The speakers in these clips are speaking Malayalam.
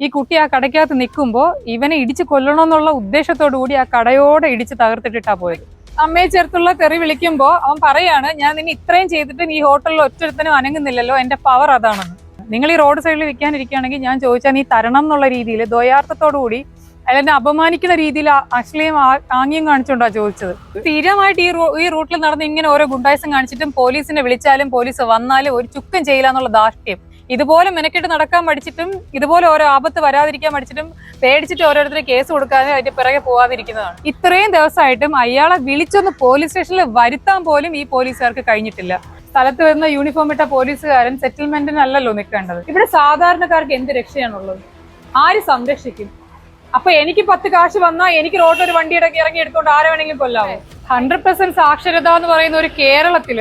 ഈ കുട്ടി ആ കടയ്ക്കകത്ത് നിൽക്കുമ്പോൾ ഇവനെ ഇടിച്ച് കൊല്ലണമെന്നുള്ള ഉദ്ദേശത്തോടു കൂടി ആ കടയോടെ ഇടിച്ച് തകർത്തിട്ടിട്ടാ പോയത്. അമ്മയെ ചേർത്തുള്ള തെറി വിളിക്കുമ്പോൾ അവൻ പറയാണ് ഞാൻ നിന്നെ ഇത്രയും ചെയ്തിട്ടും ഈ ഹോട്ടലിൽ ഒറ്റരുത്തനും അനങ്ങുന്നില്ലല്ലോ എന്റെ പവർ അതാണെന്ന്. നിങ്ങൾ ഈ റോഡ് സൈഡിൽ വിൽക്കാനിരിക്കുകയാണെങ്കിൽ ഞാൻ ചോദിച്ചാൽ നീ തരണം എന്നുള്ള രീതിയിൽ ദ്വയാർത്ഥത്തോടു കൂടി അല്ലെങ്കിൽ അപമാനിക്കുന്ന രീതിയിൽ അശ്ലീയം ആംഗ്യം കാണിച്ചുകൊണ്ടാ ചോദിച്ചത്. സ്ഥിരമായിട്ട് ഈ ഈ റൂട്ടിൽ നടന്ന് ഇങ്ങനെ ഓരോ ഗുണ്ടായസം കാണിച്ചിട്ടും പോലീസിനെ വിളിച്ചാലും പോലീസ് വന്നാലും ഒരു ചുക്കം ചെയ്യില്ല എന്നുള്ള ധാർഷ്ട്യം ഇതുപോലെ മെനക്കെട്ട് നടക്കാൻ പഠിച്ചിട്ടും ഇതുപോലെ ഓരോ ആപത്ത് വരാതിരിക്കാൻ പഠിച്ചിട്ടും പേടിച്ചിട്ട് ഓരോരുത്തർ കേസ് കൊടുക്കാതെ അതിന്റെ പിറകെ പോവാതിരിക്കുന്നതാണ്. ഇത്രയും ദിവസമായിട്ടും അയാളെ വിളിച്ചൊന്ന് പോലീസ് സ്റ്റേഷനിൽ വരുത്താൻ പോലും ഈ പോലീസുകാർക്ക് കഴിഞ്ഞിട്ടില്ല. സ്ഥലത്ത് വരുന്ന യൂണിഫോം ഇട്ട പോലീസുകാരൻ സെറ്റിൽമെന്റിനല്ലല്ലോ നിൽക്കേണ്ടത്. ഇവിടെ സാധാരണക്കാർക്ക് എന്ത് രക്ഷയാണുള്ളത്? ആര് സംരക്ഷിക്കും? അപ്പൊ എനിക്ക് പത്ത് കാശ് വന്നാൽ എനിക്ക് റോഡിൽ ഒരു വണ്ടി ഇടയ്ക്ക് ഇറങ്ങി എടുത്തോണ്ട് ആരെ വേണമെങ്കിലും കൊല്ലാമോ ഹൺഡ്രഡ് പെർസെന്റ് സാക്ഷരത എന്ന് പറയുന്ന ഒരു കേരളത്തിൽ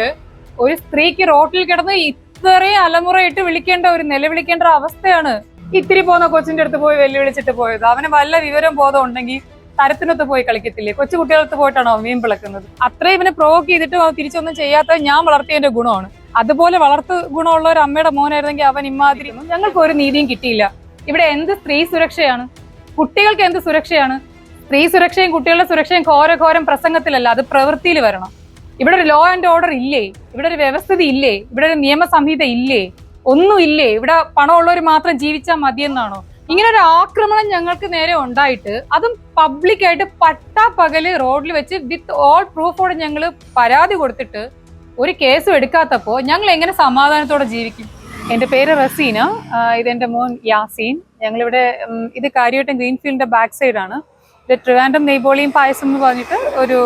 ഒരു സ്ത്രീക്ക് റോട്ടിൽ കിടന്ന് ഇത്രയും അലമുറയിട്ട് വിളിക്കേണ്ട ഒരു നിലവിളിക്കേണ്ട അവസ്ഥയാണ് ഇത്തിരി പോകുന്ന കൊച്ചിന്റെ അടുത്ത് പോയി വെല്ലുവിളിച്ചിട്ട് പോയത്. അവന് വല്ല വിവരം ബോധം ഉണ്ടെങ്കിൽ തരത്തിനൊത്ത് പോയി കളിക്കത്തില്ലേ? കൊച്ചു കുട്ടികളടുത്ത് പോയിട്ടാണോ മീൻ പിളക്കുന്നത്? അത്രയും ഇവനെ പ്രോവോക്ക് ചെയ്തിട്ട് തിരിച്ചൊന്നും ചെയ്യാത്ത ഞാൻ വളർത്തിയതിന്റെ ഗുണമാണ്. അതുപോലെ വളർത്തു ഗുണമുള്ള ഒരു അമ്മയുടെ മോനായിരുന്നെങ്കിൽ അവൻ ഇമാതിരി ഞങ്ങൾക്ക് ഒരു നീതിയും കിട്ടിയില്ല. ഇവിടെ എന്ത് സ്ത്രീ സുരക്ഷയാണ്? കുട്ടികൾക്ക് എന്ത് സുരക്ഷയാണ്? സ്ത്രീ സുരക്ഷയും കുട്ടികളുടെ സുരക്ഷയും ഘോരഘോരം പ്രസംഗത്തിലല്ല അത് പ്രവൃത്തിയിൽ വരണം. ഇവിടെ ഒരു ലോ ആൻഡ് ഓർഡർ ഇല്ലേ? ഇവിടെ ഒരു വ്യവസ്ഥിതി ഇല്ലേ? ഇവിടെ ഒരു നിയമസംഹിത ഇല്ലേ? ഒന്നും ഇല്ലേ? ഇവിടെ പണമുള്ളവർ മാത്രം ജീവിച്ചാൽ മതിയെന്നാണോ? ഇങ്ങനെ ഒരു ആക്രമണം ഞങ്ങൾക്ക് നേരെ ഉണ്ടായിട്ട് അതും പബ്ലിക്കായിട്ട് പട്ടാ പകൽ റോഡിൽ വെച്ച് വിത്ത് ഓൾ പ്രൂഫോടെ ഞങ്ങൾ പരാതി കൊടുത്തിട്ട് ഒരു കേസും എടുക്കാത്തപ്പോൾ ഞങ്ങൾ എങ്ങനെ സമാധാനത്തോടെ ജീവിക്കും? എന്റെ പേര് റസീന. ഇതെന്റെ മോൻ യാസീൻ. ഞങ്ങളിവിടെ ഇത് കാര്യമായിട്ടും ഗ്രീൻഫീൽഡിന്റെ ബാക്ക് സൈഡാണ് ഇത് ട്രിവാൻഡം നെയ്ബോളിയും പായസം എന്ന് പറഞ്ഞിട്ട് ഒരു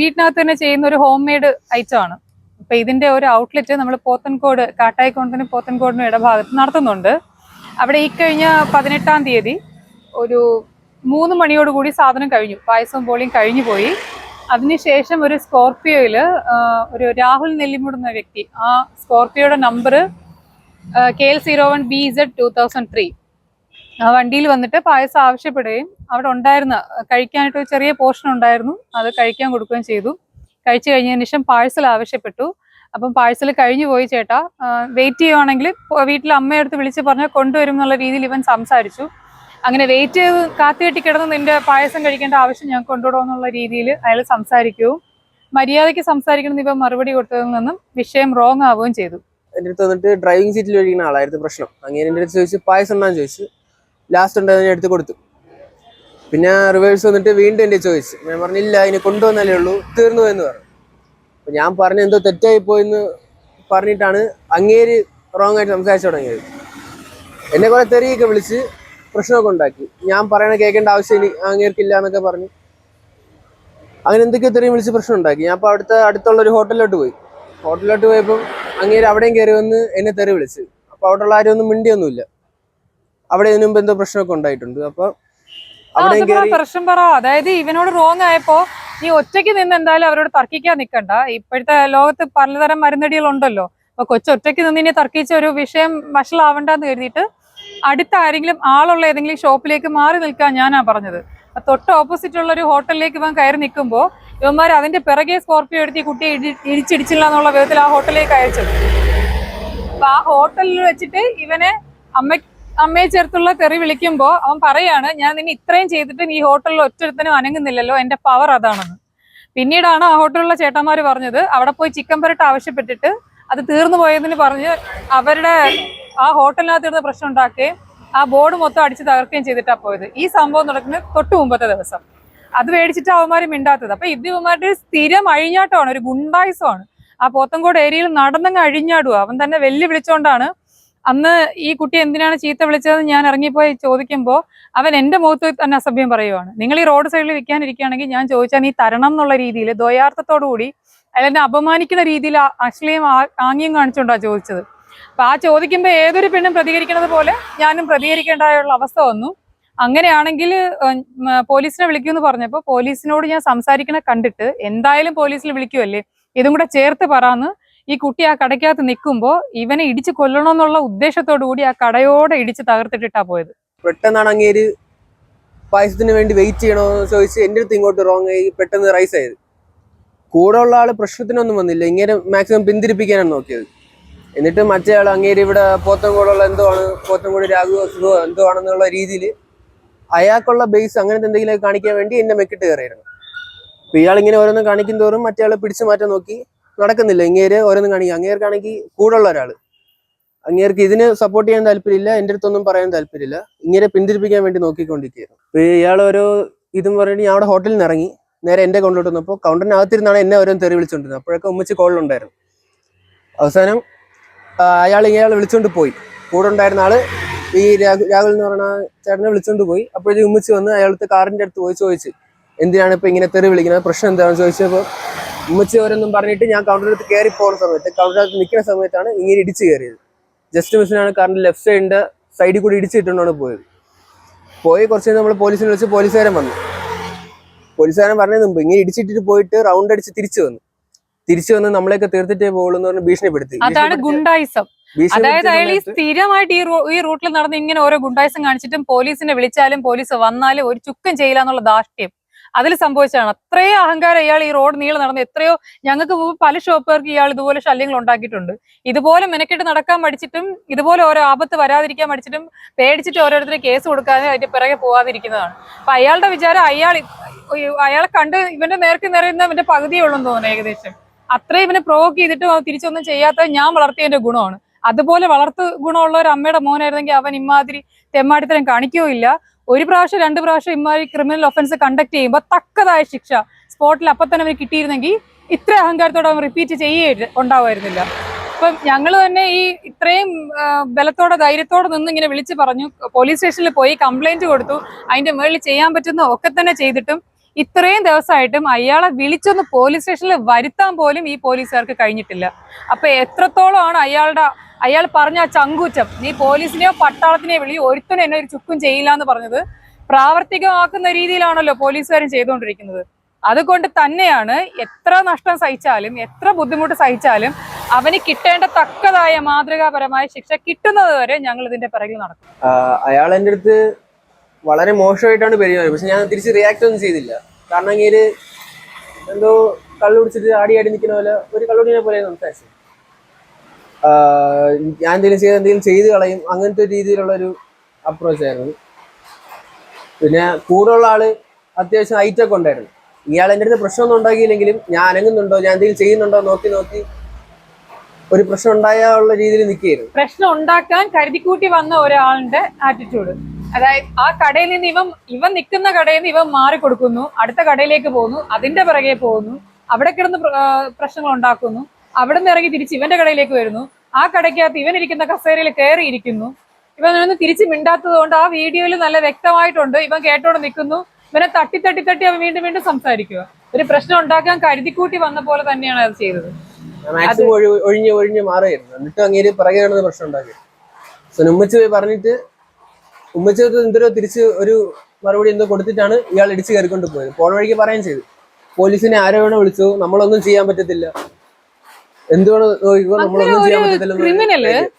വീട്ടിനകത്ത് തന്നെ ചെയ്യുന്ന ഒരു ഹോം മെയ്ഡ് ഐറ്റം ആണ്. അപ്പൊ ഇതിന്റെ ഒരു ഔട്ട്ലെറ്റ് നമ്മൾ പോത്തൻകോട് കാട്ടായിക്കോണത്തിന് പോത്തൻകോടിനും ഇടഭാഗത്ത് നടത്തുന്നുണ്ട്. അവിടെ ഈ കഴിഞ്ഞ പതിനെട്ടാം തീയതി ഒരു മൂന്ന് മണിയോടുകൂടി സാധനം കഴിഞ്ഞു. പായസവും പോളിയും കഴിഞ്ഞു പോയി. അതിനുശേഷം ഒരു സ്കോർപിയോയിൽ ഒരു രാഹുൽ നെല്ലിമുട് എന്ന വ്യക്തി ആ സ്കോർപിയോയുടെ number K L zero one B Z two thousand three. വണ്ടിയിൽ വന്നിട്ട് പായസം ആവശ്യപ്പെടുകയും അവിടെ ഉണ്ടായിരുന്ന കഴിക്കാനായിട്ട് ഒരു ചെറിയ പോർഷൻ ഉണ്ടായിരുന്നു. അത് കഴിക്കാൻ കൊടുക്കുകയും ചെയ്തു. കഴിച്ചു കഴിഞ്ഞതിന് ശേഷം പാഴ്സൽ ആവശ്യപ്പെട്ടു. അപ്പം പാഴ്സൽ കഴിഞ്ഞു പോയി ചേട്ടാ. വെയിറ്റ് ചെയ്യുവാണെങ്കിൽ വീട്ടിൽ അമ്മയടുത്ത് വിളിച്ച് പറഞ്ഞാൽ കൊണ്ടുവരും എന്നുള്ള രീതിയിൽ ഇവൻ സംസാരിച്ചു. അങ്ങനെ വെയിറ്റ് ചെയ്ത് കാത്തുകെട്ടി കിടന്ന് നിന്റെ പായസം കഴിക്കേണ്ട ആവശ്യം ഞാൻ കൊണ്ടുവിടുമെന്നുള്ള രീതിയിൽ അയാൾ സംസാരിക്കുകയും മര്യാദയ്ക്ക് സംസാരിക്കണം ഇവ മറുപടി കൊടുത്തതിൽ നിന്നും വിഷയം റോങ് ആവുകയും ചെയ്തു. എന്റെ അടുത്ത് വന്നിട്ട് ഡ്രൈവിംഗ് സീറ്റിൽ ഒഴിക്കുന്ന ആളായിരുന്നു പ്രശ്നം. അങ്ങനെ എന്റെ അടുത്ത് ചോദിച്ചു പായസം ഉണ്ടാന്ന് ചോദിച്ചു. ലാസ്റ്റ് ഉണ്ടായിരുന്നു എടുത്ത് കൊടുത്തു. പിന്നെ റിവേഴ്സ് വന്നിട്ട് വീണ്ടും എന്റെ ചോയ്സ് ഞാൻ പറഞ്ഞില്ല അതിനെ കൊണ്ടുവന്നാലേ ഉള്ളൂ. തീർന്നു എന്ന് പറഞ്ഞു. അപ്പം ഞാൻ പറഞ്ഞ എന്തോ തെറ്റായി പോയെന്ന് പറഞ്ഞിട്ടാണ് അങ്ങേര് റോങ് ആയിട്ട് സംസാരിച്ചു തുടങ്ങിയത്. എന്നെ കുറെ തെറിയൊക്കെ വിളിച്ച് പ്രശ്നമൊക്കെ ഉണ്ടാക്കി. ഞാൻ പറയണ കേൾക്കേണ്ട ആവശ്യം ഇനി അങ്ങേർക്കില്ല എന്നൊക്കെ പറഞ്ഞു. അങ്ങനെ എന്തൊക്കെയോ തെറിയും വിളിച്ച് പ്രശ്നം ഉണ്ടാക്കി. ഞാൻ അപ്പോൾ അടുത്ത അടുത്തുള്ള ഒരു ഹോട്ടലിലോട്ട് പോയി. ഹോട്ടലിലോട്ട് പോയപ്പം അങ്ങേര് അവിടെയും കയറി വന്ന് എന്നെ തെറി വിളിച്ച്. അപ്പോൾ അവിടെയുള്ള ആരും ഒന്നും മിണ്ടിയൊന്നുമില്ല. അവിടെ ഇതിനു മുമ്പ് എന്തോ പ്രശ്നമൊക്കെ ഉണ്ടായിട്ടുണ്ട്. അപ്പൊ പ്രശ്നം പറ. അതായത് ഇവനോട് റോങ് ആയപ്പോ നീ ഒറ്റയ്ക്ക് നിന്ന് എന്തായാലും അവരോട് തർക്കിക്കാൻ നിക്കണ്ട. ഇപ്പോഴത്തെ ലോകത്ത് പലതരം മരുന്നടികൾ ഉണ്ടല്ലോ. അപ്പൊ കൊച്ചൊറ്റയ്ക്ക് നിന്ന് ഇനി തർക്കിച്ച ഒരു വിഷയം വഷളാവണ്ടെന്ന് കരുതിയിട്ട് അടുത്ത ആരെങ്കിലും ആളുള്ള ഏതെങ്കിലും ഷോപ്പിലേക്ക് മാറി നിൽക്കാൻ ഞാനാ പറഞ്ഞത്. തൊട്ട് ഓപ്പോസിറ്റ് ഉള്ള ഒരു ഹോട്ടലിലേക്ക് ഇവൻ കയറി നിൽക്കുമ്പോൾ ഇവന്മാർ അതിന്റെ പിറകെ സ്കോർപ്പിയോ എടുത്ത് ഈ കുട്ടിയെ ഇടി- ഇടിച്ചിടിച്ചില്ല എന്നുള്ള വിധത്തിൽ ആ ഹോട്ടലിലേക്ക് അയച്ചത്. അപ്പൊ ആ ഹോട്ടലിൽ വെച്ചിട്ട് ഇവനെ അമ്മ അമ്മയെ ചേർത്തുള്ള തെറി വിളിക്കുമ്പോൾ അവൻ പറയാണ് ഞാൻ നിന്നെ ഇത്രയും ചെയ്തിട്ട് ഈ ഹോട്ടലിൽ ഒറ്റരുത്തനും അനങ്ങുന്നില്ലല്ലോ എന്റെ പവർ അതാണെന്ന്. പിന്നീടാണ് ആ ഹോട്ടലിലുള്ള ചേട്ടന്മാർ പറഞ്ഞത് അവിടെ പോയി ചിക്കൻ പരട്ട് ആവശ്യപ്പെട്ടിട്ട് അത് തീർന്നു പോയതിന് പറഞ്ഞ് അവരുടെ ആ ഹോട്ടലിനകത്ത് ഇരുന്ന് പ്രശ്നം ഉണ്ടാക്കുകയും ആ ബോർഡ് മൊത്തം അടിച്ച് തകർക്കുകയും ചെയ്തിട്ടാണ് പോയത്. ഈ സംഭവം നടക്കുന്നത് തൊട്ട് മുമ്പത്തെ ദിവസം. അത് മേടിച്ചിട്ട് അവന്മാർ മിണ്ടാത്തത്. അപ്പൊ ഇത് ഇവന്മാരുടെ ഒരു സ്ഥിരം അഴിഞ്ഞാട്ടമാണ് ഒരു ഗുണ്ടായുസമാണ്. ആ പോത്തങ്കോട് ഏരിയയിൽ നടന്നങ്ങ് അഴിഞ്ഞാടുക അവൻ തന്നെ വെല്ലു വിളിച്ചോണ്ടാണ് അന്ന് ഈ കുട്ടി എന്തിനാണ് ചീത്ത വിളിച്ചതെന്ന് ഞാൻ ഇറങ്ങിപ്പോയി ചോദിക്കുമ്പോൾ അവൻ എന്റെ മുഖത്ത് തന്നെ അസഭ്യം പറയുവാണ്. നിങ്ങൾ ഈ റോഡ് സൈഡിൽ വിൽക്കാനിരിക്കുകയാണെങ്കിൽ ഞാൻ ചോദിച്ചാൽ നീ തരണം എന്നുള്ള രീതിയിൽ ദ്വയാർത്ഥത്തോടു കൂടി അയാൾ എന്നെ അപമാനിക്കുന്ന രീതിയിൽ അശ്ലീയം ആംഗ്യം കാണിച്ചുകൊണ്ടാണ് ചോദിച്ചത്. അപ്പൊ ആ ചോദിക്കുമ്പോൾ ഏതൊരു പെണ്ണും പ്രതികരിക്കുന്നത് പോലെ ഞാനും പ്രതികരിക്കേണ്ടതായുള്ള അവസ്ഥ വന്നു. അങ്ങനെയാണെങ്കിൽ പോലീസിനെ വിളിക്കുമെന്ന് പറഞ്ഞപ്പോൾ പോലീസിനോട് ഞാൻ സംസാരിക്കണ കണ്ടിട്ട് എന്തായാലും പോലീസിൽ വിളിക്കുമല്ലേ ഇതും കൂടെ ചേർത്ത് പറയാന്ന് ഈ കുട്ടി ആ കടയ്ക്കകത്ത് നിൽക്കുമ്പോൾ ഇവനെ ഇടിച്ച് കൊല്ലണമെന്നുള്ള ഉദ്ദേശത്തോടു കൂടി ആ കടയോടെ ഇടിച്ച് തകർത്തിട്ടിട്ടാ പോയത്. പെട്ടെന്നാണ് അങ്ങേര് പായസത്തിന് വേണ്ടി വെയിറ്റ് ചെയ്യണോ ചോദിച്ച് എന്റെ അടുത്ത് ഇങ്ങോട്ട് റോങ് ആയി പെട്ടെന്ന് റൈസ് ആയത്. കൂടെ ഉള്ള ആൾ പ്രശ്നത്തിനൊന്നും വന്നില്ല. ഇങ്ങനെ മാക്സിമം പിന്തിരിപ്പിക്കാനാണ് നോക്കിയത്. എന്നിട്ട് മറ്റേ ആൾ അങ്ങേര് ഇവിടെ പോത്തൻകോടുള്ള എന്തോ ആണ് പോത്തൻകോട് രാഘു അസുഖോ എന്തോ ആണെന്നുള്ള രീതിയിൽ അയാൾക്കുള്ള ബേസ് അങ്ങനത്തെ എന്തെങ്കിലും കാണിക്കാൻ വേണ്ടി എന്നെ മെക്കിട്ട് കയറിയിരുന്നു. അപ്പൊ ഇയാൾ ഇങ്ങനെ ഓരോന്ന് കാണിക്കും തോറും മറ്റേ ആളെ പിടിച്ചു മാറ്റാൻ നോക്കി. നടക്കുന്നില്ല. ഇങ്ങേര് ഓരോന്നും കാണിക്കുക അങ്ങേർക്കാണെങ്കിൽ കൂടുള്ള ഒരാൾ അങ്ങേർക്ക് ഇതിന് സപ്പോർട്ട് ചെയ്യാൻ താല്പര്യമില്ല എന്റെ അടുത്തൊന്നും പറയാൻ താല്പര്യമില്ല. ഇങ്ങനെ പിന്തിരിപ്പിക്കാൻ വേണ്ടി നോക്കിക്കൊണ്ടിരിക്കുകയായിരുന്നു ഇയാൾ ഓരോ ഇതും പറഞ്ഞിട്ട് ഞാൻ അവിടെ ഹോട്ടലിൽ നിന്ന് ഇറങ്ങി. നേരെ എന്റെ കൗണ്ടറിലോട്ട് വന്നപ്പോൾ കൗണ്ടറിനകത്തിരുന്നാണ് എന്നെ ഓരോ തെറി വിളിച്ചുകൊണ്ടിരുന്നത് അപ്പോഴൊക്കെ ഉമ്മച്ച് കോളിലുണ്ടായിരുന്നു അവസാനം അയാൾ ഇയാൾ വിളിച്ചുകൊണ്ട് പോയി. കൂടെ ഉണ്ടായിരുന്ന ആൾ ഈ രാഹുൽ എന്ന് പറഞ്ഞ ചേട്ടനെ വിളിച്ചുകൊണ്ട് പോയി. അപ്പോഴത്തേക്ക് ഉമ്മച്ച് വന്ന് അയാളത്തെ കാറിന്റെ അടുത്ത് പോയി ചോദിച്ചു എന്തിനാണ് ഇപ്പൊ ഇങ്ങനെ തെറി വിളിക്കുന്നത്? പ്രശ്നം എന്താണെന്ന് ചോദിച്ചപ്പോൾ ഉമ്മച്ചി പറഞ്ഞിട്ട് ഞാൻ കൗണ്ടറിനകത്ത് കയറി പോകുന്ന സമയത്ത് കൗണ്ടറിനകത്ത് നിൽക്കുന്ന സമയത്താണ് ഇങ്ങനെ ഇടിച്ച് കയറിയത്. ജസ്റ്റ് മിസ്സിനാണ് കാരണം ലെഫ്റ്റ് സൈഡിന്റെ സൈഡിൽ കൂടി ഇടിച്ചിട്ടുണ്ടാണ് പോയത്. പോയി കുറച്ച് നമ്മൾ പോലീസിനെ വിളിച്ച് പോലീസുകാരൻ വന്നു. പോലീസുകാരൻ പറഞ്ഞതിന് മുമ്പ് ഇങ്ങനെ ഇടിച്ചിട്ടിട്ട് പോയിട്ട് റൗണ്ട് അടിച്ച് തിരിച്ചു വന്നു. തിരിച്ചു വന്ന് നമ്മളെയൊക്കെ തീർത്തിട്ടേ പോകുള്ളൂ എന്ന് പറഞ്ഞ് ഭീഷണിപ്പെടുത്തി. അതാണ് ഗുണ്ടായിസം. അതായത് അയാൾ ഈ സ്ഥിരമായിട്ട് ഈ ഈ റൂട്ടിൽ നടന്ന് ഇങ്ങനെ ഓരോ ഗുണ്ടായിസം കാണിച്ചിട്ടും പോലീസിനെ വിളിച്ചാലും പോലീസ് വന്നാലും ഒരു ചുക്കം ചെയ്യില്ല എന്നുള്ള ധാർഷ്ട്യം. അതിൽ സംഭവിച്ചതാണ്. അത്രയോ അഹങ്കാരം ഇയാൾ ഈ റോഡ് നീളെ നടന്ന് എത്രയോ ഞങ്ങൾക്ക് പല ഷോപ്പുകാർക്ക് ഇയാൾ ഇതുപോലെ ശല്യങ്ങൾ ഉണ്ടാക്കിയിട്ടുണ്ട്. ഇതുപോലെ മെനക്കെട്ട് നടക്കാൻ പഠിച്ചിട്ടും ഇതുപോലെ ഓരോ ആപത്ത് വരാതിരിക്കാൻ പഠിച്ചിട്ടും പേടിച്ചിട്ട് ഓരോരുത്തരും കേസ് കൊടുക്കാതെ അതിന്റെ പിറകെ പോവാതിരിക്കുന്നതാണ്. അപ്പൊ അയാളുടെ വിചാരം അയാൾ അയാളെ കണ്ട് ഇവന്റെ നേർക്ക് നിറയുന്ന ഇവന്റെ പകുതിയേ ഉള്ളൂ എന്ന് തോന്നുന്നു ഏകദേശം. അത്രയും ഇവനെ പ്രൊവോക്ക് ചെയ്തിട്ട് അത് തിരിച്ചൊന്നും ചെയ്യാത്ത ഞാൻ വളർത്തിയതിന്റെ ഗുണമാണ്. അതുപോലെ വളർത്തു ഗുണമുള്ള ഒരു അമ്മയുടെ മോനായിരുന്നെങ്കിൽ അവൻ ഇമാതിരി തെമ്മാടിത്തരം കാണിക്കുകയില്ല ഒരു പ്രാവശ്യം രണ്ട് പ്രാവശ്യം ഇമാതിരി ക്രിമിനൽ ഒഫൻസ് കണ്ടക്ട് ചെയ്യുമ്പോൾ തക്കതായ ശിക്ഷ സ്പോട്ടിൽ അപ്പം തന്നെ അവർ കിട്ടിയിരുന്നെങ്കിൽ ഇത്ര അഹങ്കാരത്തോടെ അവൻ റിപ്പീറ്റ് ചെയ്യേ ഉണ്ടാവുമായിരുന്നില്ല അപ്പം ഞങ്ങൾ തന്നെ ഈ ഇത്രയും ബലത്തോടെ ധൈര്യത്തോടെ നിന്ന് ഇങ്ങനെ വിളിച്ച് പറഞ്ഞു. പോലീസ് സ്റ്റേഷനിൽ പോയി കംപ്ലൈന്റ് കൊടുത്തു. അതിന്റെ മുകളിൽ ചെയ്യാൻ പറ്റുന്ന ഒക്കെ തന്നെ ചെയ്തിട്ടും ഇത്രയും ദിവസമായിട്ടും അയാളെ വിളിച്ചൊന്ന് പോലീസ് സ്റ്റേഷനിൽ വരുത്താൻ പോലും ഈ പോലീസുകാർക്ക് കഴിഞ്ഞിട്ടില്ല. അപ്പൊ എത്രത്തോളമാണ് അയാളുടെ അയാൾ പറഞ്ഞ ആ ചങ്കൂറ്റം? നീ പോലീസിനെയോ പട്ടാളത്തിനെയോ വിളി ഒരുത്തനും എന്നെ ഒരു ചുക്കും ചെയ്യില്ല എന്ന് പറഞ്ഞത് പ്രാവർത്തികമാക്കുന്ന രീതിയിലാണല്ലോ പോലീസുകാരും ചെയ്തുകൊണ്ടിരിക്കുന്നത്. അതുകൊണ്ട് തന്നെയാണ് എത്ര നഷ്ടം സഹിച്ചാലും എത്ര ബുദ്ധിമുട്ട് സഹിച്ചാലും അവന് കിട്ടേണ്ട തക്കതായ മാതൃകാപരമായ ശിക്ഷ കിട്ടുന്നത് വരെ ഞങ്ങൾ ഇതിന്റെ പിറകിൽ നടക്കും. അയാൾ എന്റെ അടുത്ത് വളരെ മോശമായിട്ടാണ് പെരുമാറിയത്. പക്ഷെ ഞാൻ തിരിച്ച് റിയാക്ട് ഒന്നും ചെയ്തില്ല. കാരണം ഇങ്ങനെ എന്തോ കള്ളു കുടിച്ചിട്ട് ആടി ആടി നിൽക്കുന്ന പോലെ ഒരു കള്ളുടിനെ പോലെ സംസാരിച്ചു. ഞാൻ എന്തെങ്കിലും ചെയ്ത് എന്തെങ്കിലും ചെയ്ത് കളയും. അങ്ങനത്തെ ഒരു രീതിയിലുള്ള ഒരു അപ്രോച്ച് ആയിരുന്നു. പിന്നെ കൂടെയുള്ള ആൾ അത്യാവശ്യം ഐറ്റൊക്കെ ഉണ്ടായിരുന്നു. ഇയാൾ എന്റെ അടുത്ത് പ്രശ്നമൊന്നും ഉണ്ടാക്കിയില്ലെങ്കിലും ഞാൻ അനങ്ങുന്നുണ്ടോ ഞാൻ എന്തെങ്കിലും ചെയ്യുന്നുണ്ടോ നോക്കി നോക്കി ഒരു പ്രശ്നം ഉണ്ടായുള്ള രീതിയിൽ നിൽക്കുകയായിരുന്നു. പ്രശ്നം ഉണ്ടാക്കാൻ കരുതിക്കൂട്ടി വന്ന ഒരാളുടെ ആറ്റിറ്റ്യൂഡ് അതായത് ആ കടയിൽ നിന്ന് ഇവൻ ഇവൻ നിൽക്കുന്ന കടയിൽ നിന്ന് ഇവൻ മാറി കൊടുക്കുന്നു. അടുത്ത കടയിലേക്ക് പോകുന്നു. അതിന്റെ പിറകെ പോകുന്നു. അവിടെ കിടന്ന് പ്രശ്നങ്ങൾ ഉണ്ടാക്കുന്നു. അവിടെ നിന്ന് ഇറങ്ങി തിരിച്ച് ഇവന്റെ കടയിലേക്ക് വരുന്നു. ആ കടയ്ക്കകത്ത് ഇവൻ ഇരിക്കുന്ന കസേരയിൽ കയറി ഇരിക്കുന്നു. ഇവൻ ഒന്ന് തിരിച്ച് മിണ്ടാത്തത് കൊണ്ട് ആ വീഡിയോയിൽ നല്ല വ്യക്തമായിട്ടുണ്ട്. ഇവൻ കേട്ടോണ്ട് നിൽക്കുന്നു. ഇവനെ തട്ടി തട്ടി തട്ടി അവൻ വീണ്ടും വീണ്ടും സംസാരിക്കുക. ഒരു പ്രശ്നം ഉണ്ടാക്കാൻ കരുതിക്കൂട്ടി വന്ന പോലെ തന്നെയാണ് അത് ചെയ്തത്. മാക്സിമം ഒഴി ഒഴിഞ്ഞ് ഒഴിഞ്ഞ് മാറുമായിരുന്നു എന്നിട്ട് അങ്ങനെ പിറകെ പ്രശ്നം ഉണ്ടാക്കി. സോ പോയി പറഞ്ഞിട്ട് ഉമ്മച്ചക്ക് എന്തോ തിരിച്ച് ഒരു മറുപടി എന്തോ കൊടുത്തിട്ടാണ് ഇയാൾ ഇടിച്ച് കയറിക്കൊണ്ട് പോയത്. പോണ വഴിക്ക് പറയാൻ ചെയ്തു. പോലീസിനെ ആരോ വേണോ വിളിച്ചു. നമ്മളൊന്നും ചെയ്യാൻ പറ്റത്തില്ല. എന്തുകൊണ്ട് നോക്കിക്കോ നമ്മളൊന്നും ചെയ്യാൻ പറ്റത്തില്ല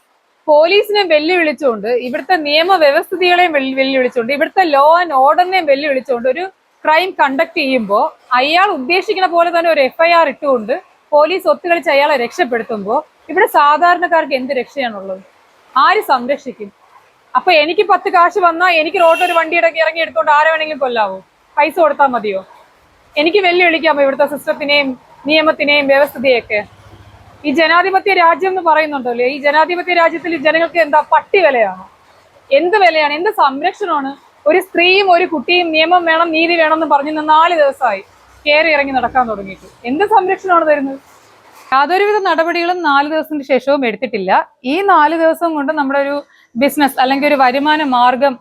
പോലീസിനെ വെല്ലുവിളിച്ചുകൊണ്ട് ഇവിടുത്തെ നിയമ വ്യവസ്ഥിതികളെയും വെല്ലുവിളിച്ചുകൊണ്ട് ഇവിടുത്തെ ലോ ആൻഡ് ഓർഡറിനെയും വെല്ലുവിളിച്ചുകൊണ്ട് ഒരു ക്രൈം കണ്ടക്ട് ചെയ്യുമ്പോൾ അയാൾ ഉദ്ദേശിക്കുന്ന പോലെ തന്നെ ഒരു എഫ്ഐആർ ഇട്ടുകൊണ്ട് പോലീസ് ഒത്തുകളിച്ച് അയാളെ രക്ഷപ്പെടുത്തുമ്പോൾ ഇവിടെ സാധാരണക്കാർക്ക് എന്ത് രക്ഷയാണുള്ളത്? ആര് സംരക്ഷിക്കും? അപ്പൊ എനിക്ക് പത്ത് കാശ് വന്നാൽ എനിക്ക് റോഡിൽ ഒരു വണ്ടി ഇടയ്ക്ക് ഇറങ്ങി എടുത്തോണ്ട് ആരെ വേണമെങ്കിലും കൊല്ലാവോ? പൈസ കൊടുത്താൽ മതിയോ? എനിക്ക് വെല്ലുവിളിക്കാമോ ഇവിടുത്തെ സിസ്റ്റത്തിനെയും നിയമത്തിനെയും വ്യവസ്ഥിതിയൊക്കെ ഈ ജനാധിപത്യ രാജ്യം എന്ന് പറയുന്നുണ്ടല്ലോ ഈ ജനാധിപത്യ രാജ്യത്തിൽ ജനങ്ങൾക്ക് എന്താ പട്ടി വിലയാണോ? എന്ത് വിലയാണ്? എന്ത് സംരക്ഷണമാണ്? ഒരു സ്ത്രീയും ഒരു കുട്ടിയും നിയമം വേണം നീതി വേണം എന്ന് പറഞ്ഞ് നാല് ദിവസമായി കയറി ഇറങ്ങി നടക്കാൻ തുടങ്ങിയിട്ട്. എന്ത് സംരക്ഷണമാണ് തരുന്നത്? യാതൊരുവിധ നടപടികളും നാല് ദിവസത്തിന് ശേഷവും എടുത്തിട്ടില്ല. ഈ നാല് ദിവസം കൊണ്ട് നമ്മുടെ ഒരു ബിസിനസ് അല്ലെങ്കിൽ ഒരു വരുമാന മാർഗം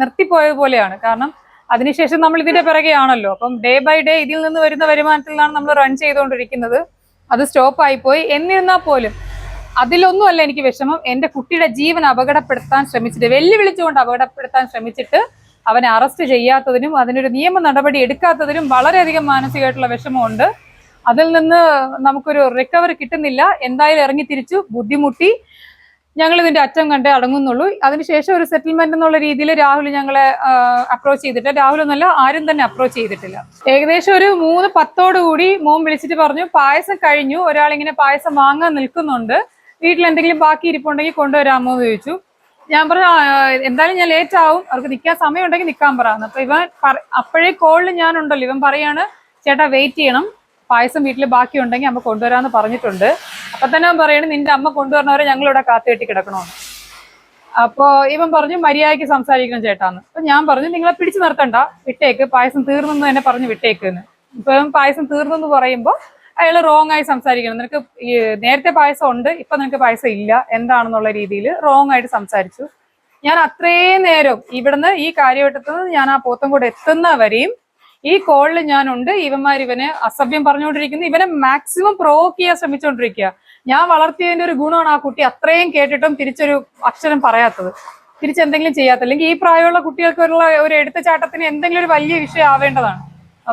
നിർത്തിപ്പോയ പോലെയാണ്. കാരണം അതിനുശേഷം നമ്മൾ ഇതിന്റെ പിറകെയാണല്ലോ. അപ്പം ഡേ ബൈ ഡേ ഇതിൽ നിന്ന് വരുന്ന വരുമാനത്തിലാണ് നമ്മൾ റൺ ചെയ്തുകൊണ്ടിരിക്കുന്നത്. അത് സ്റ്റോപ്പ് ആയിപ്പോയി. എന്നിരുന്നാൽ പോലും അതിലൊന്നുമല്ല എനിക്ക് വിഷമം. എന്റെ കുട്ടിയുടെ ജീവൻ അപകടപ്പെടുത്താൻ ശ്രമിച്ചിട്ട് വെല്ലുവിളിച്ചുകൊണ്ട് അപകടപ്പെടുത്താൻ ശ്രമിച്ചിട്ട് അവനെ അറസ്റ്റ് ചെയ്യാത്തതിനും അതിനൊരു നിയമ നടപടി എടുക്കാത്തതിനും വളരെയധികം മാനസികമായിട്ടുള്ള വിഷമമുണ്ട്. അതിൽ നിന്ന് നമുക്കൊരു റിക്കവറി കിട്ടുന്നില്ല. എന്തായാലും ഇറങ്ങി തിരിച്ചു. ബുദ്ധിമുട്ടി. ഞങ്ങൾ ഇതിന്റെ അറ്റം കണ്ടേ അടങ്ങുന്നുള്ളൂ. അതിനുശേഷം ഒരു സെറ്റിൽമെന്റ് എന്നുള്ള രീതിയിൽ രാഹുൽ ഞങ്ങളെ അപ്രോച്ച് ചെയ്തിട്ട് രാഹുൽ എന്നല്ല ആരും തന്നെ അപ്രോച്ച് ചെയ്തിട്ടില്ല. ഏകദേശം ഒരു മൂന്ന് പത്തോടു കൂടി മോൻ വിളിച്ചിട്ട് പറഞ്ഞു പായസം കഴിഞ്ഞു. ഒരാളിങ്ങനെ പായസം വാങ്ങാൻ നിൽക്കുന്നുണ്ട്. വീട്ടിൽ എന്തെങ്കിലും ബാക്കി ഇരിപ്പുണ്ടെങ്കിൽ കൊണ്ടുവരാമോ? എന്ന് ചോദിച്ചു. ഞാൻ പറഞ്ഞു എന്തായാലും ഞാൻ ലേറ്റ് ആവും. അവർക്ക് നിൽക്കാൻ സമയം ഉണ്ടെങ്കിൽ നിൽക്കാൻ പറയാന്ന് അപ്പൊ ഇവൻ അപ്പോഴേ കോളിൽ ഞാൻ ഉണ്ടല്ലോ. ഇവൻ പറയാണ് ചേട്ടാ വെയിറ്റ് ചെയ്യണം. പായസം വീട്ടിൽ ബാക്കി ഉണ്ടെങ്കിൽ അമ്മ കൊണ്ടുവരാമെന്ന് പറഞ്ഞിട്ടുണ്ട്. അപ്പൊ തന്നെ പറയണ നിന്റെ അമ്മ കൊണ്ടുവരണവരെ ഞങ്ങൾ ഇവിടെ കാത്തു കെട്ടി കിടക്കണമെന്ന് അപ്പോ ഇവൻ പറഞ്ഞു മര്യാദയ്ക്ക് സംസാരിക്കണം ചേട്ടാന്ന്. അപ്പൊ ഞാൻ പറഞ്ഞു നിങ്ങളെ പിടിച്ചു നിർത്തണ്ട വിട്ടേക്ക് പായസം തീർന്നെന്ന് തന്നെ പറഞ്ഞു വിട്ടേക്ക് എന്ന് ഇപ്പൊ പായസം തീർന്നെന്ന് പറയുമ്പോ അയാൾ റോങ് ആയി സംസാരിക്കണം. നിനക്ക് ഈ നേരത്തെ പായസം ഉണ്ട് ഇപ്പൊ നിനക്ക് പായസം ഇല്ല എന്താണെന്നുള്ള രീതിയിൽ റോങ് ആയിട്ട് സംസാരിച്ചു. ഞാൻ അത്രയും നേരം ഇവിടുന്ന് ഈ കാര്യവട്ടത്ത് നിന്ന് ഞാൻ ആ പോത്തൻകോട് എത്തുന്ന വരെയും ഈ കോളിൽ ഞാനുണ്ട്. ഇവന്മാർ ഇവനെ അസഭ്യം പറഞ്ഞുകൊണ്ടിരിക്കുന്നു. ഇവനെ മാക്സിമം പ്രൊവോക്ക് ചെയ്യാൻ ശ്രമിച്ചുകൊണ്ടിരിക്കുക ഞാൻ വളർത്തിയതിന്റെ ഒരു ഗുണമാണ് ആ കുട്ടി അത്രയും കേട്ടിട്ടും തിരിച്ചൊരു അക്ഷരം പറയാത്തത്. തിരിച്ച് എന്തെങ്കിലും ചെയ്യാത്ത അല്ലെങ്കിൽ ഈ പ്രായമുള്ള കുട്ടികൾക്കുള്ള ഒരു എടുത്തുചാട്ടത്തിന് എന്തെങ്കിലും ഒരു വലിയ വിഷയം ആവേണ്ടതാണ്.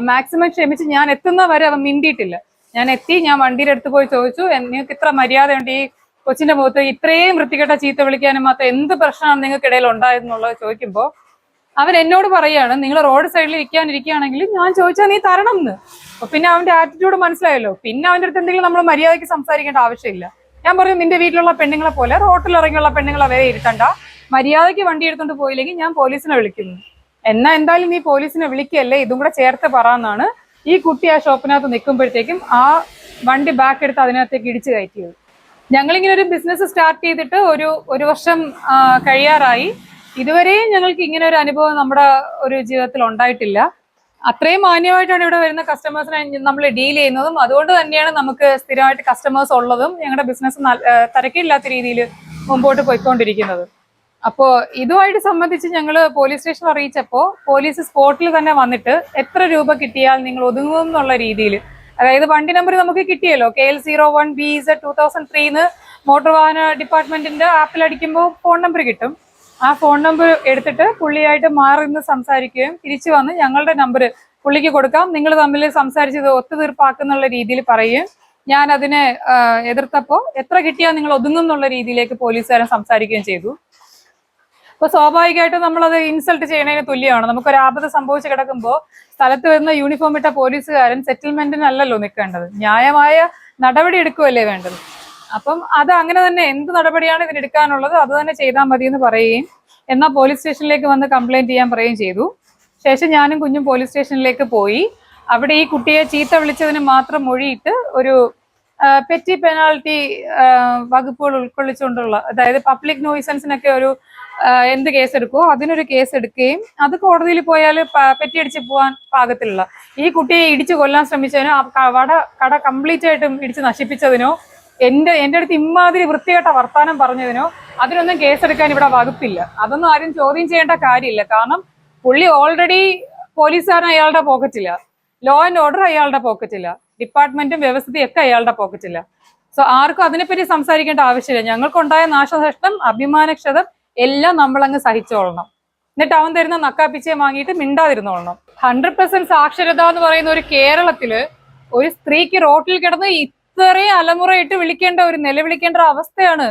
മാക്സിമം ക്ഷമിച്ച് ഞാൻ എത്തുന്ന വരെ അവൻ മിണ്ടിയിട്ടില്ല. ഞാൻ എത്തി ഞാൻ വണ്ടിയുടെ അടുത്ത് പോയി ചോദിച്ചു "എൻ- നിങ്ങൾക്ക് ഇത്ര മര്യാദയുണ്ട്? ഈ കൊച്ചിന്റെ മുഖത്ത് ഇത്രയും വൃത്തികെട്ട ചീത്ത വിളിക്കാനും മാത്രം എന്ത് പ്രശ്നമാണ് നിങ്ങൾക്ക് ഇടയിൽ ഉണ്ടായതെന്നുള്ളത്? ചോദിക്കുമ്പോൾ അവൻ എന്നോട് പറയാണ് നിങ്ങൾ റോഡ് സൈഡിൽ ഇരിക്കാനിരിക്കുകയാണെങ്കിൽ ഞാൻ ചോദിച്ചാൽ നീ തരണം എന്ന് അപ്പൊ പിന്നെ അവന്റെ ആറ്റിറ്റ്യൂഡ് മനസ്സിലായല്ലോ. പിന്നെ അവന്റെ അടുത്ത് എന്തെങ്കിലും നമ്മൾ മര്യാദയ്ക്ക് സംസാരിക്കേണ്ട ആവശ്യമില്ല. ഞാൻ പറഞ്ഞു നിന്റെ വീട്ടിലുള്ള പെണ്ണുങ്ങളെ പോലെ റോട്ടിൽ ഇറങ്ങിയുള്ള പെണ്ണുങ്ങളെ വരെ ഇരുത്തണ്ട മര്യാദയ്ക്ക് വണ്ടി എടുത്തോണ്ട് പോയില്ലെങ്കിൽ ഞാൻ പോലീസിനെ വിളിക്കുന്നു. എന്നാ എന്തായാലും നീ പോലീസിനെ വിളിക്കല്ലേ ഇതും കൂടെ ചേർത്ത് പറയാന്നാണ് ഈ കുട്ടി ആ ഷോപ്പിനകത്ത് നിൽക്കുമ്പോഴത്തേക്കും ആ വണ്ടി ബാക്ക് എടുത്ത് അതിനകത്തേക്ക് ഇടിച്ചു കയറ്റിയത്. ഞങ്ങളിങ്ങനെ ഒരു ബിസിനസ് സ്റ്റാർട്ട് ചെയ്തിട്ട് ഒരു ഒരു വർഷം കഴിയാറായി. ഇതുവരെയും ഞങ്ങൾക്ക് ഇങ്ങനെ ഒരു അനുഭവം നമ്മുടെ ഒരു ജീവിതത്തിൽ ഉണ്ടായിട്ടില്ല. അത്രയും മാന്യമായിട്ടാണ് ഇവിടെ വരുന്ന കസ്റ്റമേഴ്സിനെ നമ്മൾ ഡീൽ ചെയ്യുന്നതും അതുകൊണ്ട് തന്നെയാണ് നമുക്ക് സ്ഥിരമായിട്ട് കസ്റ്റമേഴ്സ് ഉള്ളതും ഞങ്ങളുടെ ബിസിനസ് തിരക്കില്ലാത്ത രീതിയിൽ മുമ്പോട്ട് പോയിക്കൊണ്ടിരിക്കുന്നത്. അപ്പോൾ ഇതുമായിട്ട് സംബന്ധിച്ച് ഞങ്ങൾ പോലീസ് സ്റ്റേഷൻ അറിയിച്ചപ്പോൾ പോലീസ് സ്പോട്ടിൽ തന്നെ വന്നിട്ട് എത്ര രൂപ കിട്ടിയാൽ നിങ്ങൾ ഒതുങ്ങും എന്നുള്ള രീതിയിൽ അതായത് വണ്ടി നമ്പർ നമുക്ക് കിട്ടിയല്ലോ K L zero one B Z two thousand ത്രീന്ന് motor വാഹന ഡിപ്പാർട്ട്മെന്റിന്റെ ആപ്പിൽ അടിക്കുമ്പോൾ ഫോൺ നമ്പർ കിട്ടും. ആ ഫോൺ നമ്പർ എടുത്തിട്ട് പുള്ളിയായിട്ട് മാറി നിന്ന് സംസാരിക്കുകയും തിരിച്ചു വന്ന് ഞങ്ങളുടെ നമ്പർ പുള്ളിക്ക് കൊടുക്കാം. നിങ്ങൾ തമ്മിൽ സംസാരിച്ചത് ഒത്തുതീർപ്പാക്കുന്നുള്ള രീതിയിൽ പറയും ഞാൻ അതിനെ എതിർത്തപ്പോ എത്ര കിട്ടിയാൽ നിങ്ങൾ ഒതുങ്ങും എന്നുള്ള രീതിയിലേക്ക് പോലീസുകാരൻ സംസാരിക്കുകയും ചെയ്തു. അപ്പൊ സ്വാഭാവികമായിട്ടും നമ്മളത് ഇൻസൾട്ട് ചെയ്യുന്നതിന് തുല്യമാണ്. നമുക്കൊരു ആപത്ത് സംഭവിച്ച് കിടക്കുമ്പോൾ സ്ഥലത്ത് വരുന്ന യൂണിഫോം ഇട്ട പോലീസുകാരൻ സെറ്റിൽമെന്റിനല്ലല്ലോ നിൽക്കേണ്ടത്. ന്യായമായ നടപടി എടുക്കുകയല്ലേ വേണ്ടത്? അപ്പം അത് അങ്ങനെ തന്നെ എന്ത് നടപടിയാണ് ഇതിനെടുക്കാനുള്ളത് അത് തന്നെ ചെയ്താൽ മതി എന്ന് പറയുകയും എന്നാൽ പോലീസ് സ്റ്റേഷനിലേക്ക് വന്ന് കംപ്ലൈന്റ് ചെയ്യാൻ പറയുകയും ചെയ്തു. ശേഷം ഞാനും കുഞ്ഞും പോലീസ് സ്റ്റേഷനിലേക്ക് പോയി. അവിടെ ഈ കുട്ടിയെ ചീത്ത വിളിച്ചതിന് മാത്രം മൊഴിയിട്ട് ഒരു പെറ്റി പെനാൾട്ടി വകുപ്പുകൾ ഉൾക്കൊള്ളിച്ചുകൊണ്ടുള്ള അതായത് പബ്ലിക് നോയിസൻസിനൊക്കെ ഒരു എന്ത് കേസ് എടുക്കുമോ അതിനൊരു കേസ് എടുക്കുകയും അത് കോടതിയിൽ പോയാൽ പെറ്റി അടിച്ച് പോകാൻ പാകത്തിലുള്ള. ഈ കുട്ടിയെ ഇടിച്ചു കൊല്ലാൻ ശ്രമിച്ചതിനോ കട കട കംപ്ലീറ്റ് ആയിട്ടും ഇടിച്ച് നശിപ്പിച്ചതിനോ എന്റെ എന്റെ അടുത്ത് ഇമ്മാതിരി വൃത്തികെട്ട വർത്താനം പറഞ്ഞതിനോ അതിനൊന്നും കേസെടുക്കാൻ ഇവിടെ വകുപ്പില്ല. അതൊന്നും ആരും ചോദ്യം ചെയ്യേണ്ട കാര്യമില്ല. കാരണം പുള്ളി ഓൾറെഡി പോലീസുകാരൻ അയാളുടെ പോക്കറ്റില്ല ലോ ആൻഡ് ഓർഡർ അയാളുടെ പോക്കറ്റില്ല ഡിപ്പാർട്ട്മെന്റും വ്യവസ്ഥയും ഒക്കെ അയാളുടെ പോക്കറ്റില്ല സോ ആർക്കും അതിനെപ്പറ്റി സംസാരിക്കേണ്ട ആവശ്യമില്ല. ഞങ്ങൾക്കുണ്ടായ നാശനഷ്ടം അഭിമാനക്ഷതം എല്ലാം നമ്മളങ്ങ് സഹിച്ചോളണം. എന്നിട്ട് അവൻ തരുന്ന നക്കാപ്പിച്ചയെ വാങ്ങിയിട്ട് മിണ്ടാതിരുന്നോളണം. ഹൺഡ്രഡ് പെർസെന്റ് സാക്ഷരത എന്ന് പറയുന്ന ഒരു കേരളത്തിൽ ഒരു സ്ത്രീക്ക് റോട്ടിൽ കിടന്ന് ഇത്രയും അലമുറയിട്ട് വിളിക്കേണ്ട ഒരു നിലവിളിക്കേണ്ട ഒരു അവസ്ഥയാണ്.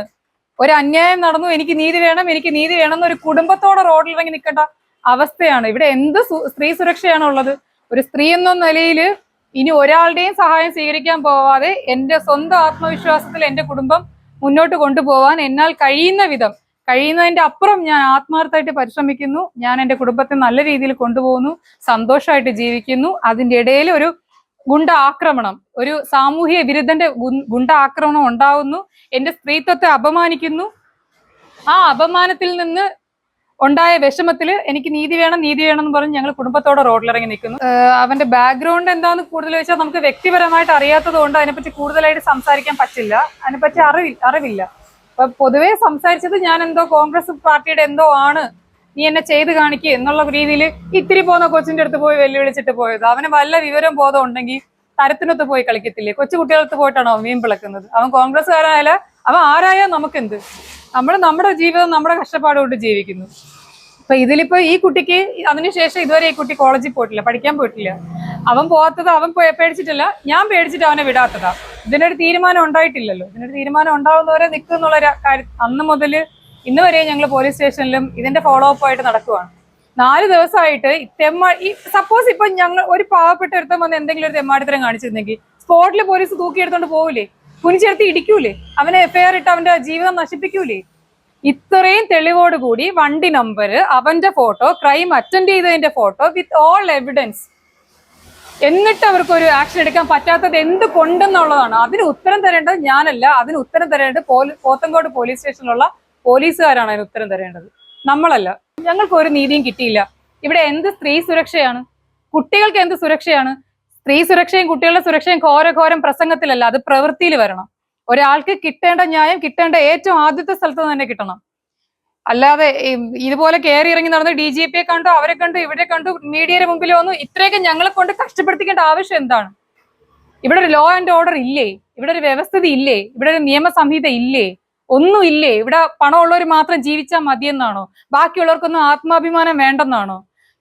ഒരു അന്യായം നടന്നു എനിക്ക് നീതി വേണം എനിക്ക് നീതി വേണം എന്നൊരു കുടുംബത്തോടെ റോഡിൽ ഇറങ്ങി നിൽക്കേണ്ട അവസ്ഥയാണ്. ഇവിടെ എന്ത് സ്ത്രീ സുരക്ഷയാണ് ഉള്ളത്? ഒരു സ്ത്രീ എന്ന നിലയിൽ ഇനി ഒരാളുടെയും സഹായം സ്വീകരിക്കാൻ പോവാതെ എന്റെ സ്വന്തം ആത്മവിശ്വാസത്തിൽ എന്റെ കുടുംബം മുന്നോട്ട് കൊണ്ടുപോകാൻ എന്നാൽ കഴിയുന്ന വിധം കഴിയുന്നതിന്റെ അപ്പുറം ഞാൻ ആത്മാർത്ഥമായിട്ട് പരിശ്രമിക്കുന്നു. ഞാൻ എന്റെ കുടുംബത്തെ നല്ല രീതിയിൽ കൊണ്ടുപോകുന്നു സന്തോഷമായിട്ട് ജീവിക്കുന്നു. അതിന്റെ ഇടയിൽ ഒരു ഗുണ്ട ആക്രമണം ഒരു സാമൂഹിക വിരുദ്ധന്റെ ഗുണ്ട ആക്രമണം ഉണ്ടാവുന്നു. എന്റെ സ്ത്രീത്വത്തെ അപമാനിക്കുന്നു. ആ അപമാനത്തിൽ നിന്ന് ഉണ്ടായ വിഷമത്തിൽ എനിക്ക് നീതി വേണം നീതി വേണം എന്ന് പറഞ്ഞ് ഞങ്ങൾ കുടുംബത്തോടെ റോഡിലിറങ്ങി നിൽക്കുന്നു. അവന്റെ ബാക്ക്ഗ്രൗണ്ട് എന്താന്ന് കൂടുതൽ വെച്ചാൽ നമുക്ക് വ്യക്തിപരമായിട്ട് അറിയാത്തത് കൊണ്ട് അതിനെപ്പറ്റി കൂടുതലായിട്ട് സംസാരിക്കാൻ പറ്റില്ല. അതിനെപ്പറ്റി അറിവില്ല അറിവില്ല. അപ്പൊ പൊതുവേ സംസാരിച്ചത് ഞാൻ എന്തോ കോൺഗ്രസ് പാർട്ടിയുടെ എന്തോ ആണ് നീ എന്നെ ചെയ്ത് കാണിക്കുക എന്നുള്ള രീതിയിൽ ഇത്തിരി പോകുന്ന കൊച്ചിന്റെ അടുത്ത് പോയി വെല്ലുവിളിച്ചിട്ട് പോയത്. അവന് വല്ല വിവരം ബോധം ഉണ്ടെങ്കിൽ തരത്തിനൊത്ത് പോയി കളിക്കത്തില്ലേ? കൊച്ചു കുട്ടികളടുത്ത് പോയിട്ടാണോ മീൻ പിളക്കുന്നത്? അവൻ കോൺഗ്രസ്സുകാരായാല അവൻ ആരായാൽ നമുക്കെന്ത്? നമ്മൾ നമ്മുടെ ജീവിതം നമ്മുടെ കഷ്ടപ്പാട് കൊണ്ട് ജീവിക്കുന്നു. അപ്പൊ ഇതിലിപ്പോ ഈ കുട്ടിക്ക് അതിനുശേഷം ഇതുവരെ ഈ കുട്ടി കോളേജിൽ പോയിട്ടില്ല പഠിക്കാൻ പോയിട്ടില്ല. അവൻ പോകാത്തത് അവൻ പേടിച്ചിട്ടില്ല ഞാൻ പേടിച്ചിട്ട് അവനെ വിടാത്തതാ. ഇതിനൊരു തീരുമാനം ഉണ്ടായിട്ടില്ലല്ലോ. ഇതിനൊരു തീരുമാനം ഉണ്ടാവുന്നവരെ നിൽക്കുന്നുള്ള കാര്യം അന്ന് മുതൽ ഇന്ന് വരെ ഞങ്ങൾ പോലീസ് സ്റ്റേഷനിലും ഇതിന്റെ ഫോളോ അപ്പ് ആയിട്ട് നടക്കുവാണ്. നാല് ദിവസമായിട്ട് തെമ്മ ഈ സപ്പോസ് ഇപ്പൊ ഞങ്ങൾ ഒരു പാവപ്പെട്ട ഒരുത്തം വന്ന് എന്തെങ്കിലും ഒരു തെമ്മാടിത്തരം കാണിച്ചിരുന്നെങ്കിൽ സ്പോട്ടിൽ പോലീസ് തൂക്കിയെടുത്തോണ്ട് പോവില്ലേ കുനിച്ചെടുത്ത് ഇടിക്കൂലേ? അവനെ എഫ്ഐആർ ഇട്ട് അവന്റെ ജീവിതം നശിപ്പിക്കൂലേ? ഇത്രയും തെളിവോട് കൂടി വണ്ടി നമ്പർ അവന്റെ ഫോട്ടോ ക്രൈം അറ്റൻഡ് ചെയ്തതിന്റെ ഫോട്ടോ വിത്ത് ഓൾ എവിഡൻസ് എന്നിട്ട് അവർക്ക് ഒരു ആക്ഷൻ എടുക്കാൻ പറ്റാത്തത് എന്ത് കൊണ്ടെന്നുള്ളതാണ് അതിന് ഉത്തരം തരേണ്ടത് ഞാനല്ല. അതിന് ഉത്തരം തരേണ്ടത് പോത്തങ്കോട് പോലീസ് സ്റ്റേഷനിലുള്ള പോലീസുകാരാണ് അതിന് ഉത്തരം തരേണ്ടത്. നമ്മളല്ല. ഞങ്ങൾക്ക് ഒരു നീതിയും കിട്ടിയില്ല. ഇവിടെ എന്ത് സ്ത്രീ സുരക്ഷയാണ്? കുട്ടികൾക്ക് എന്ത് സുരക്ഷയാണ്? സ്ത്രീ സുരക്ഷയും കുട്ടികളുടെ സുരക്ഷയും ഘോരഘോരം പ്രസംഗത്തിലല്ല അത് പ്രവൃത്തിയിൽ വരണം. ഒരാൾക്ക് കിട്ടേണ്ട ന്യായം കിട്ടേണ്ട ഏറ്റവും ആദ്യത്തെ സ്ഥലത്ത് തന്നെ കിട്ടണം. അല്ലാതെ ഇതുപോലെ കയറി ഇറങ്ങി നടന്ന് ഡി ജി പിയെ കണ്ടു അവരെ കണ്ടു ഇവിടെ കണ്ടു മീഡിയയുടെ മുമ്പിൽ വന്നു ഇത്രയൊക്കെ ഞങ്ങളെ കൊണ്ട് കഷ്ടപ്പെടുത്തിക്കേണ്ട ആവശ്യം എന്താണ്? ഇവിടെ ഒരു ലോ ആൻഡ് ഓർഡർ ഇല്ലേ? ഇവിടെ ഒരു വ്യവസ്ഥിതി ഇല്ലേ? ഇവിടെ ഒരു നിയമസംഹിത ഇല്ലേ? ഒന്നും ഇല്ലേ ഇവിടെ പണമുള്ളവർ മാത്രം ജീവിച്ചാൽ മതിയെന്നാണോ? ബാക്കിയുള്ളവർക്കൊന്നും ആത്മാഭിമാനം വേണ്ടെന്നാണോ?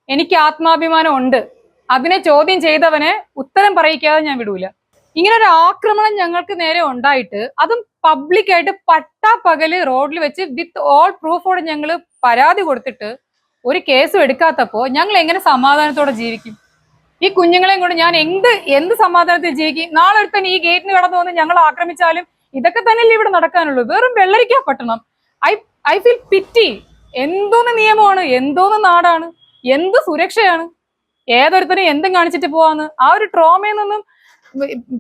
എനിക്ക് ആത്മാഭിമാനം ഉണ്ട്. അതിനെ ചോദ്യം ചെയ്തവനെ ഉത്തരം പറയിക്കാതെ ഞാൻ വിടൂല. ഇങ്ങനെ ഒരു ആക്രമണം ഞങ്ങൾക്ക് നേരെ ഉണ്ടായിട്ട് അതും പബ്ലിക്കായിട്ട് പട്ടാ പകൽ റോഡിൽ വെച്ച് വിത്ത് ഓൾ പ്രൂഫോടെ ഞങ്ങൾ പരാതി കൊടുത്തിട്ട് ഒരു കേസും എടുക്കാത്തപ്പോ ഞങ്ങൾ എങ്ങനെ സമാധാനത്തോടെ ജീവിക്കും? ഈ കുഞ്ഞുങ്ങളെയും കൊണ്ട് ഞാൻ എന്ത് എന്ത് സമാധാനത്തിൽ ജീവിക്കും? നാളെ ഒരുത്തൻ ഈ ഗേറ്റിന് കടന്നു വന്ന് ഞങ്ങൾ ആക്രമിച്ചാലും ഇതൊക്കെ തന്നെയല്ലേ ഇവിടെ നടക്കാനുള്ളൂ. വെറും വെള്ളരിക്കാ പട്ടണം. ഐ ഐ ഫീൽ പിറ്റി എന്തോന്ന് നിയമമാണ്? എന്തോന്ന് നാടാണ്? എന്ത് സുരക്ഷയാണ്? ഏതൊരുത്തരും എന്തും കാണിച്ചിട്ട് പോവാന്ന്. ആ ഒരു ട്രോമയിൽ നിന്നും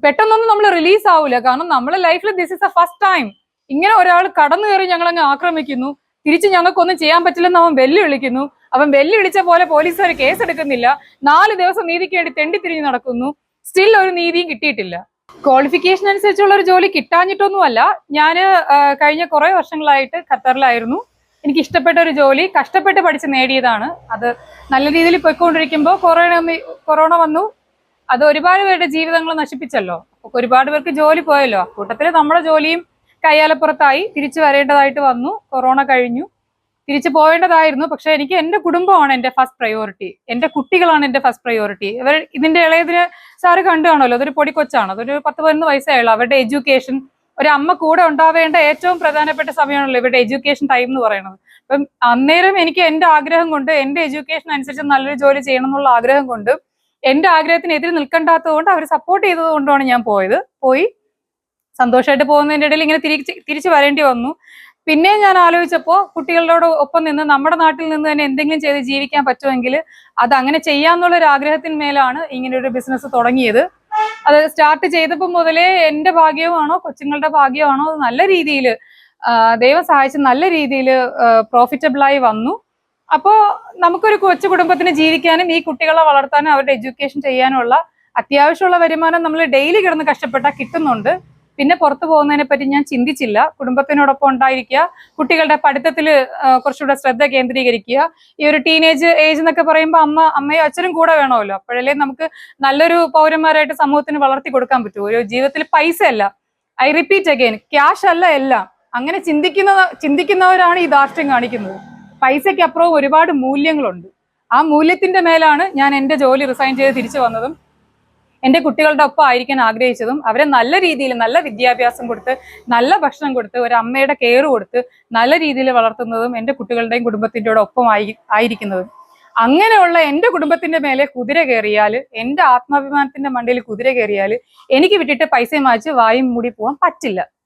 പെട്ടെന്നൊന്നും നമ്മൾ റിലീസ് ആവൂല. കാരണം നമ്മളെ ലൈഫിൽ this is a first time ഇങ്ങനെ ഒരാൾ കടന്നു കയറി ഞങ്ങളങ്ങ് ആക്രമിക്കുന്നു. തിരിച്ച് ഞങ്ങൾക്കൊന്നും ചെയ്യാൻ പറ്റില്ലെന്ന് അവൻ വെല്ലുവിളിക്കുന്നു. അവൻ വെല്ലുവിളിച്ച പോലെ പോലീസുകാർ കേസെടുക്കുന്നില്ല. നാല് ദിവസം നീതിക്ക് വേണ്ടി തെണ്ടി തിരിഞ്ഞ് നടക്കുന്നു. സ്റ്റിൽ ഒരു നീതിയും കിട്ടിയിട്ടില്ല. ക്വാളിഫിക്കേഷൻ അനുസരിച്ചുള്ള ഒരു ജോലി കിട്ടാഞ്ഞിട്ടൊന്നുമല്ല. ഞാൻ കഴിഞ്ഞ കുറേ വർഷങ്ങളായിട്ട് ഖത്തറിലായിരുന്നു. എനിക്ക് ഇഷ്ടപ്പെട്ട ഒരു ജോലി കഷ്ടപ്പെട്ട് പഠിച്ച് നേടിയതാണ്. അത് നല്ല രീതിയിൽ പോയിക്കൊണ്ടിരിക്കുമ്പോൾ കൊറോണ കൊറോണ വന്നു. അത് ഒരുപാട് പേരുടെ ജീവിതങ്ങൾ നശിപ്പിച്ചല്ലോ. ഒരുപാട് പേർക്ക് ജോലി പോയല്ലോ. കൂട്ടത്തിൽ നമ്മുടെ ജോലിയും കയ്യാലപ്പുറത്തായി. തിരിച്ചു വരേണ്ടതായിട്ട് വന്നു. കൊറോണ കഴിഞ്ഞു. തിരിച്ചു പോവേണ്ടതായിരുന്നു. പക്ഷെ എനിക്ക് എന്റെ കുടുംബമാണ് എന്റെ ഫസ്റ്റ് പ്രയോറിറ്റി എന്റെ കുട്ടികളാണ് എന്റെ ഫസ്റ്റ് പ്രയോറിറ്റി ഇവർ ഇതിന്റെ ഇളയതിന് സാറ് കണ്ടു കാണുമല്ലോ അതൊരു പൊടിക്കൊച്ചാണ് അതൊരു പത്ത് പതിനൊന്ന് വയസ്സായുള്ളൂ അവരുടെ എഡ്യൂക്കേഷൻ ഒരു അമ്മ കൂടെ ഉണ്ടാവേണ്ട ഏറ്റവും പ്രധാനപ്പെട്ട സമയമാണല്ലോ ഇവരുടെ എഡ്യൂക്കേഷൻ ടൈം എന്ന് പറയുന്നത്. അപ്പം അന്നേരം എനിക്ക് എന്റെ ആഗ്രഹം കൊണ്ട് എന്റെ എഡ്യൂക്കേഷൻ അനുസരിച്ച് നല്ലൊരു ജോലി ചെയ്യണം എന്നുള്ള ആഗ്രഹം കൊണ്ട് എന്റെ ആഗ്രഹത്തിന് എതിരെ നിൽക്കണ്ടാത്തത് കൊണ്ട് അവർ സപ്പോർട്ട് ചെയ്തതുകൊണ്ടാണ് ഞാൻ പോയത്. പോയി സന്തോഷമായിട്ട് പോകുന്നതിന്റെ ഇടയിൽ ഇങ്ങനെ തിരിച്ച് തിരിച്ചു വരേണ്ടി വന്നു. പിന്നെ ഞാൻ ആലോചിച്ചപ്പോൾ കുട്ടികളോട് ഒപ്പം നിന്ന് നമ്മുടെ നാട്ടിൽ നിന്ന് തന്നെ എന്തെങ്കിലും ചെയ്ത് ജീവിക്കാൻ പറ്റുമെങ്കിൽ അത് അങ്ങനെ ചെയ്യാന്നുള്ള ഒരു ആഗ്രഹത്തിന്മേലാണ് ഇങ്ങനെ ഒരു ബിസിനസ് തുടങ്ങിയത്. അത് സ്റ്റാർട്ട് ചെയ്തപ്പോൾ മുതലേ എന്റെ ഭാഗ്യമാണോ കൊച്ചുങ്ങളുടെ ഭാഗ്യമാണോ നല്ല രീതിയിൽ ദൈവം സഹായിച്ച് നല്ല രീതിയിൽ പ്രോഫിറ്റബിളായി വന്നു. അപ്പോൾ നമുക്കൊരു കൊച്ചു കുടുംബത്തിന് ജീവിക്കാനും ഈ കുട്ടികളെ വളർത്താനും അവരുടെ എഡ്യൂക്കേഷൻ ചെയ്യാനുമുള്ള അത്യാവശ്യമുള്ള വരുമാനം നമ്മൾ ഡെയിലി കിടന്ന് കഷ്ടപ്പെട്ടാൽ കിട്ടുന്നുണ്ട്. പിന്നെ പുറത്തു പോകുന്നതിനെ പറ്റി ഞാൻ ചിന്തിച്ചില്ല. കുടുംബത്തിനോടൊപ്പം ഉണ്ടായിരിക്കുക. കുട്ടികളുടെ പഠിത്തത്തിൽ കുറച്ചുകൂടെ ശ്രദ്ധ കേന്ദ്രീകരിക്കുക. ഈ ഒരു ടീനേജ് ഏജ് എന്നൊക്കെ പറയുമ്പോൾ അമ്മ അമ്മയും അച്ഛനും കൂടെ വേണമല്ലോ. അപ്പോഴല്ലേ നമുക്ക് നല്ലൊരു പൗരന്മാരായിട്ട് സമൂഹത്തിന് വളർത്തി കൊടുക്കാൻ പറ്റൂ. ഒരു ജീവിതത്തിൽ പൈസ അല്ല ഐ റിപ്പീറ്റ് അഗൈൻ ക്യാഷ് അല്ല എല്ലാം. അങ്ങനെ ചിന്തിക്കുന്ന ചിന്തിക്കുന്നവരാണ് ഈ ധാർഷ്ട്യം കാണിക്കുന്നത്. പൈസയ്ക്ക് അപ്പുറവും ഒരുപാട് മൂല്യങ്ങളുണ്ട്. ആ മൂല്യത്തിന്റെ മേലാണ് ഞാൻ എന്റെ ജോലി റിസൈൻ ചെയ്ത് തിരിച്ചു വന്നതും എന്റെ കുട്ടികളുടെ ഒപ്പം ആയിരിക്കാൻ ആഗ്രഹിച്ചതും അവരെ നല്ല രീതിയിൽ നല്ല വിദ്യാഭ്യാസം കൊടുത്ത് നല്ല ഭക്ഷണം കൊടുത്ത് ഒരു അമ്മയുടെ കെയർ കൊടുത്ത് നല്ല രീതിയിൽ വളർത്തുന്നതും എന്റെ കുട്ടികളുടെയും കുടുംബത്തിന്റെ ഒപ്പം ആയി ആയിരിക്കുന്നതും. അങ്ങനെയുള്ള എന്റെ കുടുംബത്തിന്റെ മേലെ കുതിര കയറിയാൽ എന്റെ ആത്മാഭിമാനത്തിന്റെ മണ്ടയിൽ കുതിര കയറിയാൽ എനിക്ക് വിട്ടിട്ട് പൈസ മാച്ച് വായും മൂടി പോകാൻ പറ്റില്ല.